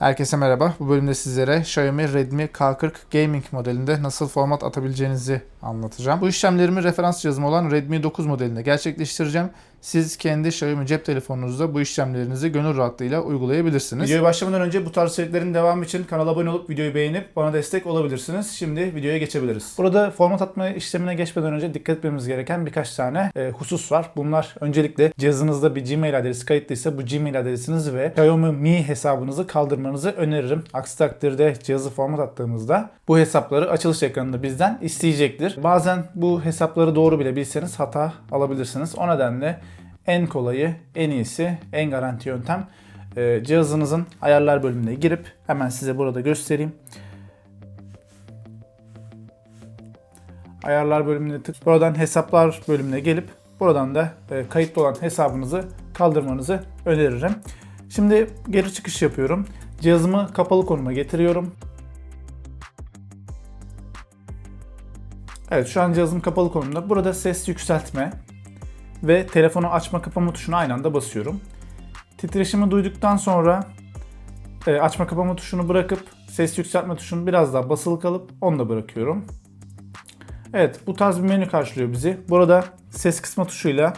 Herkese merhaba. Bu bölümde sizlere Xiaomi Redmi K40 Gaming modelinde nasıl format atabileceğinizi anlatacağım. Bu işlemlerimi referans cihazım olan Redmi 9 modelinde gerçekleştireceğim. Siz kendi Xiaomi cep telefonunuzda bu işlemlerinizi gönül rahatlığıyla uygulayabilirsiniz. Videoya başlamadan önce bu tarz içeriklerin devamı için kanala abone olup videoyu beğenip bana destek olabilirsiniz. Şimdi videoya geçebiliriz. Burada format atma işlemine geçmeden önce dikkat etmemiz gereken birkaç tane e, husus var. Bunlar öncelikle cihazınızda bir Gmail adresi kayıtlıysa bu Gmail adresinizi ve Xiaomi Mi hesabınızı kaldırmanızı öneririm. Aksi takdirde cihazı format attığımızda bu hesapları açılış ekranında bizden isteyecektir. Bazen bu hesapları doğru bile bilseniz hata alabilirsiniz. O nedenle en kolayı, en iyisi, en garanti yöntem e, cihazınızın ayarlar bölümüne girip hemen size burada göstereyim. Ayarlar bölümüne tık. Buradan hesaplar bölümüne gelip buradan da e, kayıtlı olan hesabınızı kaldırmanızı öneririm. Şimdi geri çıkış yapıyorum. Cihazımı kapalı konuma getiriyorum. Evet şu an cihazım kapalı konumda. Burada ses yükseltme ve telefonu açma kapama tuşuna aynı anda basıyorum. Titreşimi duyduktan sonra e, açma kapama tuşunu bırakıp ses yükseltme tuşunu biraz daha basılı kalıp onu da bırakıyorum. Evet bu tarz bir menü karşılıyor bizi. Burada ses kısma tuşuyla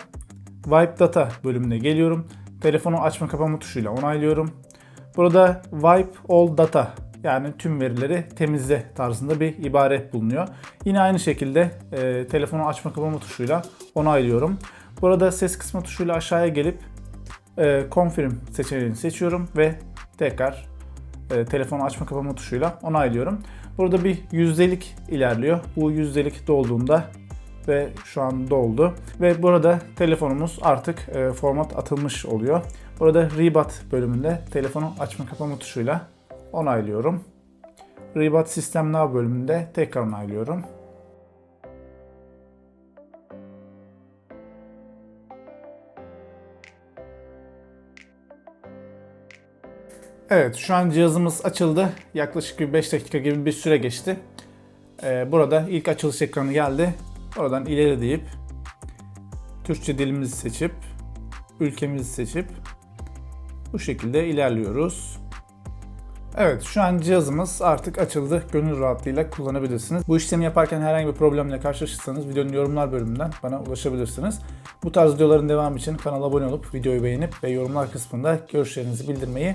Wipe Data bölümüne geliyorum. Telefonu açma kapama tuşuyla onaylıyorum. Burada Wipe All Data yani tüm verileri temizle tarzında bir ibare bulunuyor. Yine aynı şekilde e, telefonu açma kapama tuşuyla onaylıyorum. Burada ses kısmı tuşuyla aşağıya gelip e, Confirm seçeneğini seçiyorum ve tekrar e, telefonu açma kapama tuşuyla onaylıyorum. Burada bir yüzdelik ilerliyor. Bu yüzdelik dolduğunda ve şu an doldu. Ve burada telefonumuz artık e, format atılmış oluyor. Burada Reboot bölümünde telefonu açma kapama tuşuyla onaylıyorum. Reboot System Now bölümünde tekrar onaylıyorum. Evet şu an cihazımız açıldı. Yaklaşık bir 5 dakika gibi bir süre geçti. Ee, burada ilk açılış ekranı geldi. Oradan ileri deyip Türkçe dilimizi seçip ülkemizi seçip bu şekilde ilerliyoruz. Evet şu an cihazımız artık açıldı. Gönül rahatlığıyla kullanabilirsiniz. Bu işlemi yaparken herhangi bir problemle karşılaşırsanız videonun yorumlar bölümünden bana ulaşabilirsiniz. Bu tarz videoların devamı için kanala abone olup videoyu beğenip ve yorumlar kısmında görüşlerinizi bildirmeyi